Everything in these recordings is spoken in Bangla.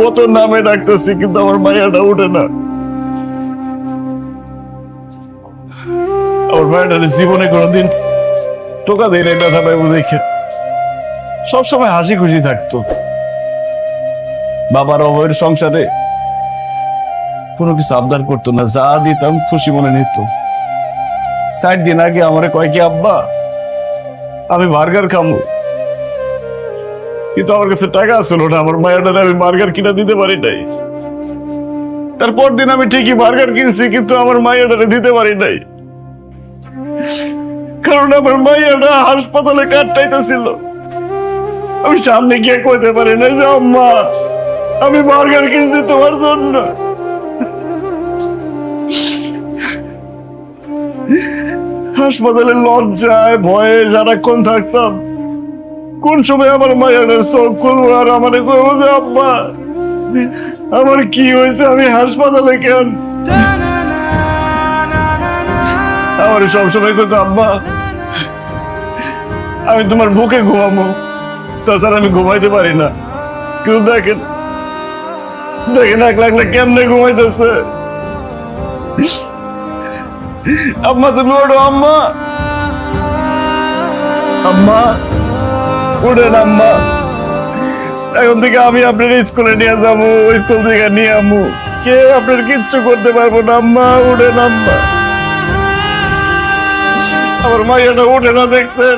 কত নামে ডাকতেছি, কিন্তু আমার মায়াটা উঠে না। আমার মায়াটা জীবনে কোনোদিন টোকা দেয় না ব্যথা দেখে। সবসময় হাসি খুশি থাকতো। বাবার অভয়ের সংসারে কোনো কিছু আবদার করতো না, যা দিতাম খুশি মনে নিত। ষাট দিন আগে আমারে কয় আব্বা, আমি বার্গার খামো। কিন্তু আমার কাছে টাকা ছিল না, আমার মায়ের আমি বার্গার কিনা দিতে পারি নাই। তারপর দিন আমি ঠিকই বার্গার কিনছি, কিন্তু আমার মায়ের দিতে পারি নাই। কারণ আমার মাইয়াটা হাসপাতালে কাটটাইতেছিল আমি সামনে গিয়ে কইতে পারি না যে, আম্মা, আমি বার্গার কিনছি তোমার জন্য। হাসপাতালে লজ্জায়, ভয়ে সারাক্ষণ থাকতাম। কোন সময় আমার মায়ের চোখ খুলবো আর আমার আব্বা, আমার কি হয়েছে? আমি হাসপাতালে কেন? আমার সবসময় করতো আব্বা, আমি তোমার বুকে ঘুমাবো। তাছাড়া আমি ঘুমাইতে পারি না। কিন্তু দেখেন দেখেন এক লাখ কেমনে ঘুমাইতেছে। আম্মা, তুমি ওঠো, আম্মা। আম্মা উঠেন আম্মা এখন থেকে আমি আপনার স্কুলে নিয়ে যাব, স্কুল থেকে নিয়ে আমু। কে আপনার কিচ্ছু করতে পারব না আম্মা উঠেন আম্মা আমার মাইয়াটা উঠে না দেখছেন।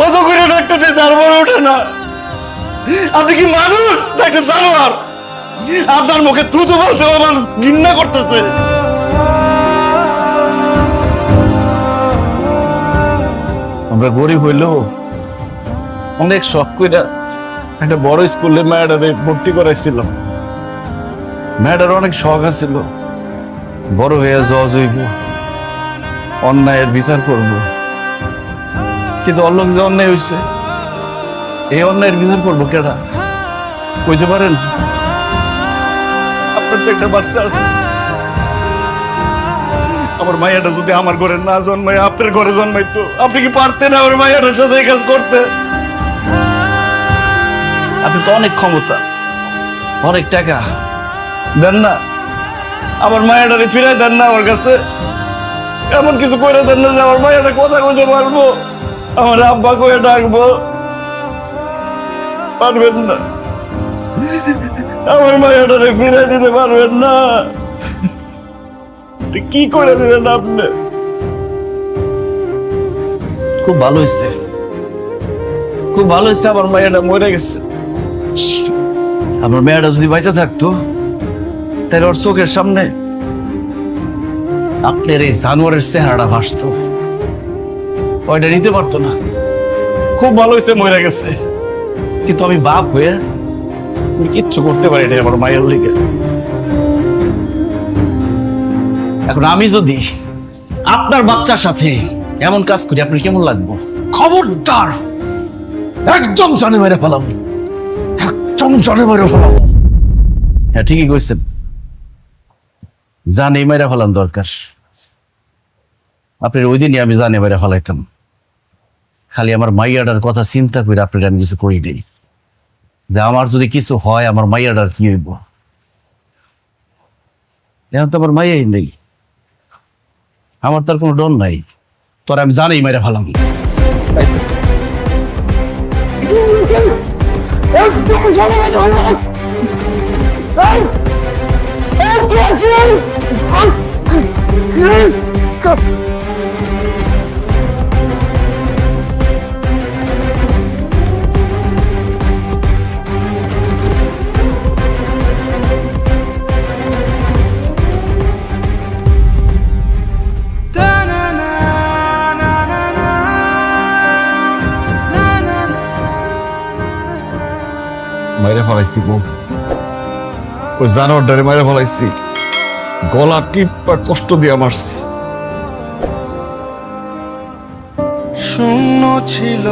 কত করে ডাকতেছে তারপরে উঠে না। আপনি কি মানুষ না একটা জানোয়ার? আপনার মুখে তুতু বলতে আমার ঘৃণা করতেছে। আমরা গরিব হইলেও অনেক শখ কইরা একটা বড় স্কুলে ম্যাডারে ভর্তি করাইছিলাম ম্যাডার অনেক শখ আছিল। বড় হয়ে জজ হইব, অন্যায়ের বিচার করব। কিন্তু অল্লক যে অন্যায় হয়েছে এই অন্যায়ের বিচার করব কেডা? কইতে পারেন? আপনার তো একটা বাচ্চা আছে। আমার মায়াটা যদি আমার ঘরে না জন্মায়, আপনার ঘরে জন্মাইতো, আপনি কি পারতেন আমার মাইয়াটার সাথে এই কাজ করতে? আপনি তো অনেক ক্ষমতা অনেক টাকা। দেন না। আমার মায়াটারে ফিরাই দেন না আমার কাছে। এমন কিছু করে দেন না যে আমার মায়াটা কথা কইতে পারব। আমার আব্বা কয়ে ডাকবো। পারবেন না। আমার মায়াটারে ফিরাই দিতে পারবেন না। কি করে দিলেন আপনি? খুব ভালো হয়েছে খুব ভালো হয়েছে আমার মায়াটা মরে গেছে। আমার মেয়েটা যদি বাইসা থাকতো, তাহলে ওর চোখের সামনে আপনার এই জানোয়ারের চেহারাটা ভাসতো। ওইটা নিতে পারতো না। খুব ভালো হয়েছে, মরে গেছে। কিন্তু আমি বাপ হয়ে আমি কিচ্ছু করতে পারি না আমার মায়ের লিগে। এখন আমি যদি আপনার বাচ্চার সাথে এমন কাজ করি, আপনার কেমন লাগবো? খবরদার! একদম জানে মেরে ফেলাম। মেরে হ্যাঁ ঠিকই কইছেন। জানে মেরা ফেলান দরকার। ওই দিনই আমি জানে মেরা ফেলাইতাম। খালি আমার মাইয়াডার কথা চিন্তা করে আপনার আমি কিছু করি নেই। যে আমার যদি কিছু হয়, আমার মাইয়াডার কি হইব? এখন তো আমার মাইয়াই নেই। আমার তার কোনো ডর নাই। তোর আমি জানি মেরে ফেলাম। không sống lại rồi nữa Anh Em chuyện gì Anh Anh মাইরে ফেলাইছি গো। ওই জানোয়ারটারে মাইরে ফেলাইছি। গলা টিপা কষ্ট দিয়ে মারছি। শূন্য ছিল